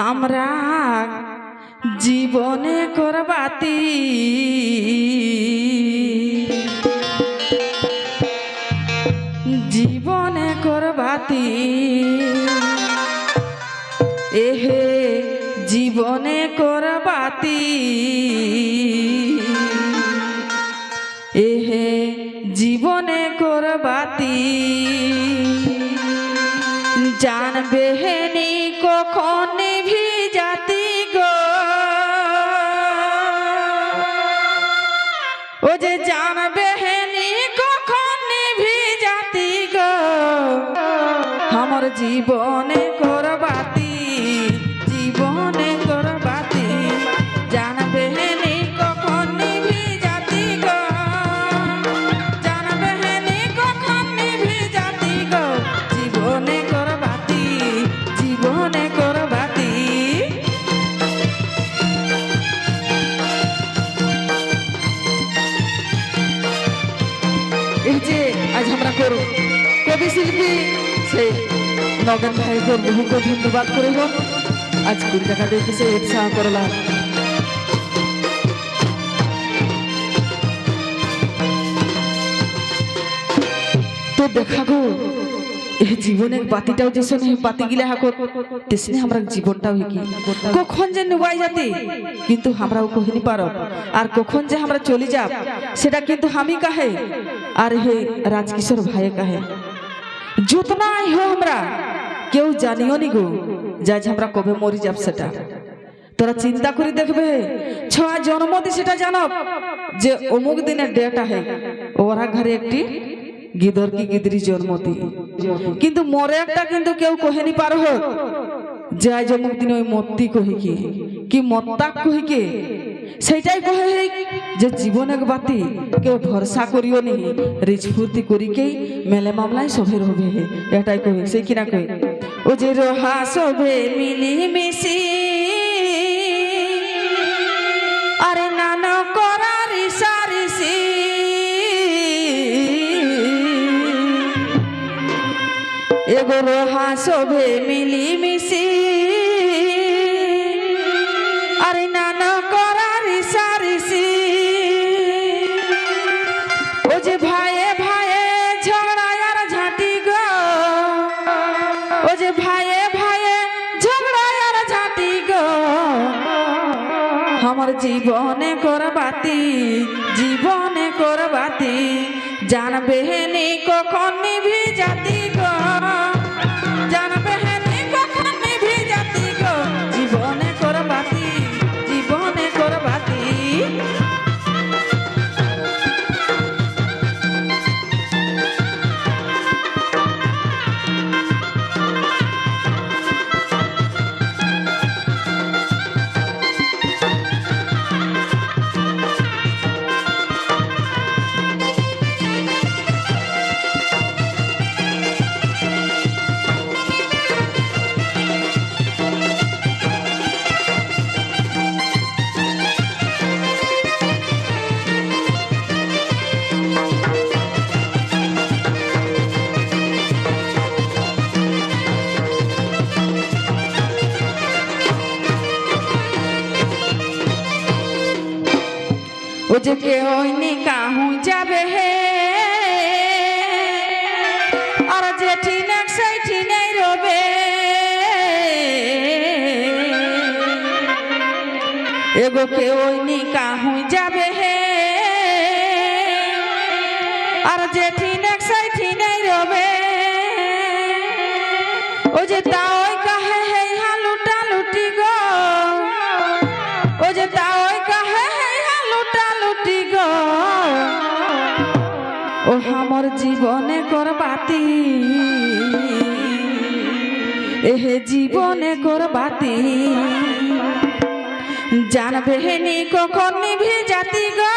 আমরা জীবনে করবাতি। জীবনে করবাতি। এহে জীবনে করবাতি। এহে জীবনে করবাতি। জানবে হেনি কখন ভিজাতি জাতি গো। ও যে জানবে হেনি কখন ভিজাতি জাতি গো। আমার জীবনে যে আজ আমরা করু কবি শিল্পী সেই নগেন ভাইকে বহুকে ধন্যবাদ করিব। আজ কুড়ি টাকা দেখে সে উৎসাহ করলাম। তো দেখা গো জীবনের বাতিটাও যে শোনে বাতি গিলা হাকো তেসনে আমরা জীবনটাও কি কখন যে নুবাই যাতে, কিন্তু আমরাও কহিনি পারো। আর কখন যে আমরা চলে যাব সেটা কিন্তু আমি কাহে, আর হে রাজকিশোর ভাই কাহে। যতনাই হো আমরা, কেউ জানিও নি গো, যা আমরা কবে মরি যাব সেটা। তোরা চিন্তা করে দেখবে, ছয়া জন্ম দি সেটা জানো যে অমুক দিনের ডেট আহে, ওরা ঘরে একটি গিদর কি গিদরি জন্ম দি কিন্তু মরে একটা কিন্তু কেউ কহেনি পার হোক। যে আজ অমুক দিন ওই মত্তি কহি কি? কি মত্তাক কহি কে? সেইটাই কহে যে জীবনের বাতি কেউ ভরসা করিও নি রিচ ফুর্তি করিকেই মেলে মামলায় সভে রবে হে। এটাই কহি, সেই কিনা কহি? ও যে রহা সভে মিলি মিশি এগো রহা সভে মিলি মিশি আরে নানা করার সারিসি ও যে ভাইয়ে ভাইয়ে ঝগড়া আর ঝাঁটি গো। ও যে ভাইয়ে ভাইয়ে ঝগড়া আর ঝাঁটি গো। আমার জীবনে করবাতি জীবনে করবাতি জানবে হেনি কখন নিভি জাতি ও যে কেউ কাহু যাবে হে। আর যে ঠিনেক সেই ঠিনেই রবে। এগো কেউ কাহু যাবে হে। আর যে ঠিনেক সেই ঠিনেই রবে। ও যে তাওই করবাতি এহে জীবনে করবাতি জানবে নি কখন নিভে জাতি গো।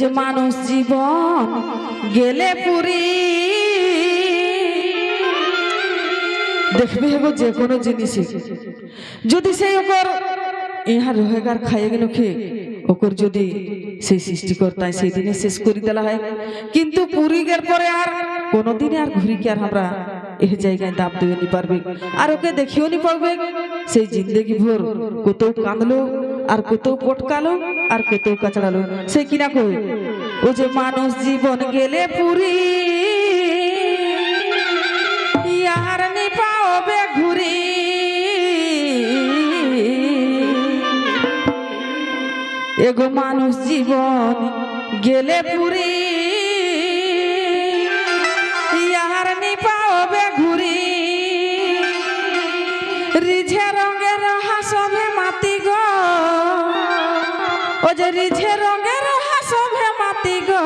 যে মানুষ জীবন গেলে পুরী। দেখবে গো যে কোনো জিনিসে যদি সেই ওকর ইহা রোহেগার খাইয়ে গেল খেয়ে ওকর যদি সেই সৃষ্টিকর্তায় সেই দিনে শেষ করে দেওয়া হয়। কিন্তু পুরী গের পরে আর কোনোদিনে আর ঘুরি কি আর আমরা এই জায়গায় দেবে নি পারবে? আর ওকে দেখিও নি পারবে? সেই জিন্দেগি ভোর কত কাঁদলো। আর কত পটকালো, আর কোথাও কাচড়ালো। সে কিনা কই? ও যে মানুষ জীবন গেলে পুরি আর নি পাবে ঘুরি। এগো মানুষ জীবন গেলে পুরি। ও যে রিঝে রঙের হাসবে মাতি গো।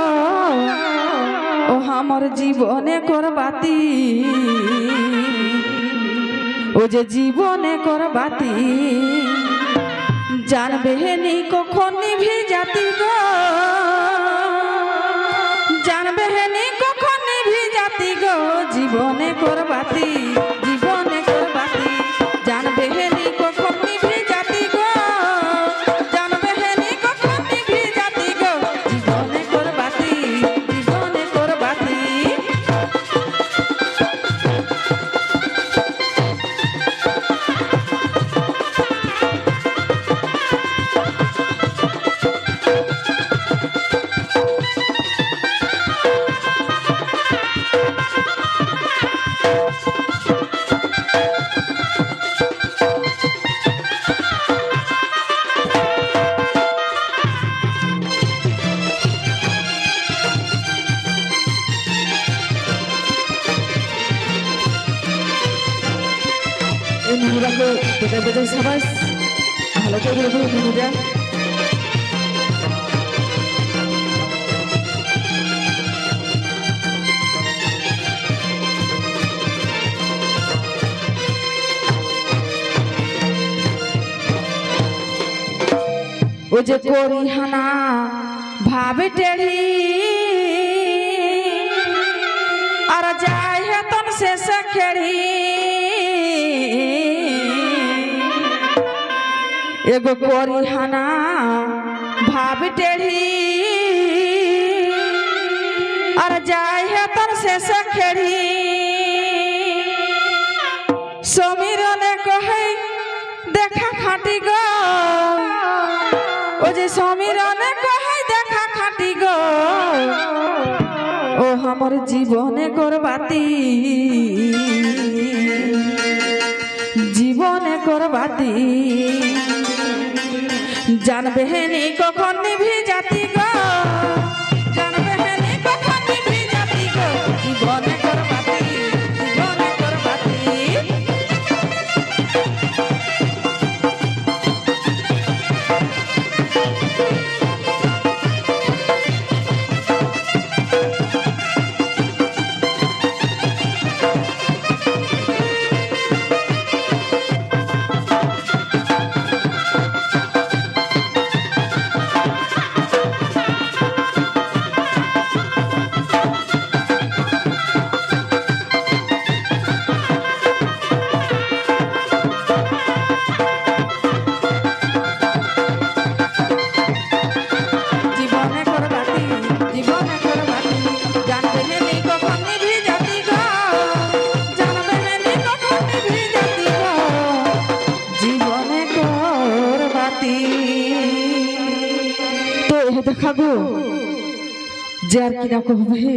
ও আমার জীবনে করবাতি ও যে জীবনে করবাতি জানবে নি কখন নিভি জাতি গো। জানবে নি কখন নিভি জাতি গো। জীবনে করবাতি ভালো করে নুনুরা ও যে করিহানা ভাবে টেড়ি আর যাই হেতন শেষ খেড়ি এগো করিহানা ভাব টেড়ি আর যাই হেতন শেষ খেড়ি সমীরনে কহে দেখা খাটি গো ও যে সমীরনে কহে দেখা খাটি গো ও আমার জীবনে করবাতি জীবনে করবাতি জানবে নি কখন নিভি জাতি যে আর কিনা কহবে